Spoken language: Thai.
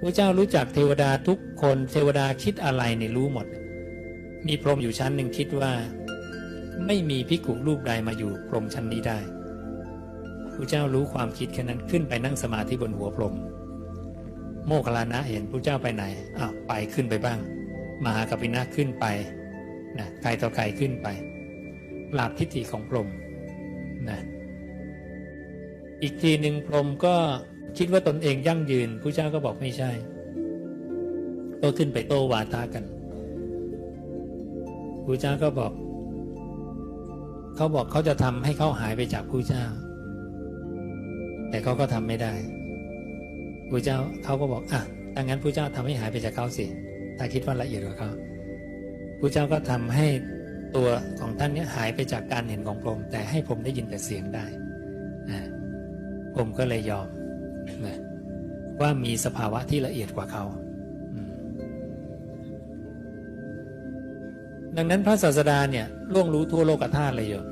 พระเจ้ารู้จักเทวดาทุกคนเทวดาคิดอะไรเนี่ยรู้หมด มีพรหมอยู่ชั้นหนึ่งคิดว่า ไม่มีพิกุรูปใดมาอยู่พรหมชั้นนี้ได้พระเจ้ารู้ความคิดแค่นั้นขึ้นไปนั่งสมาธิบนหัวพรหมโมคคัลลานะเห็นพระเจ้าไปไหนอ้าวไปขึ้นไปบ้าง มหากัปปินะขึ้นไปนะใครต่อใครขึ้นไปปราบทิฏฐิของพรหมนะอีกทีหนึ่งพรหมก็ คิดว่าตนเองยั่งยืนพระเจ้าก็บอกไม่ใช่ ก็ขึ้นไปโต้วาทากันพระเจ้าก็บอก เขาบอกเขาจะทำให้เขาหายไปจากพระเจ้า แต่เขาก็ทำไม่ได้พระเจ้าเขาก็บอกอะดังนั้นพระเจ้าทำให้หายไปจากเขาสิ ถ้าคิดว่าละเอียดกว่าเขาพระเจ้าก็ทำให้ตัวของท่านเนี้หายไปจากการเห็นของพรหมแต่ให้ผมได้ยินแต่เสียงได้ผมก็เลยยอม นะว่ามีสภาวะที่ละเอียดกว่าเขา ดังนั้นพระศาสดาเนี่ยล่วงรู้ทั่วโลกธาตุเลยโยม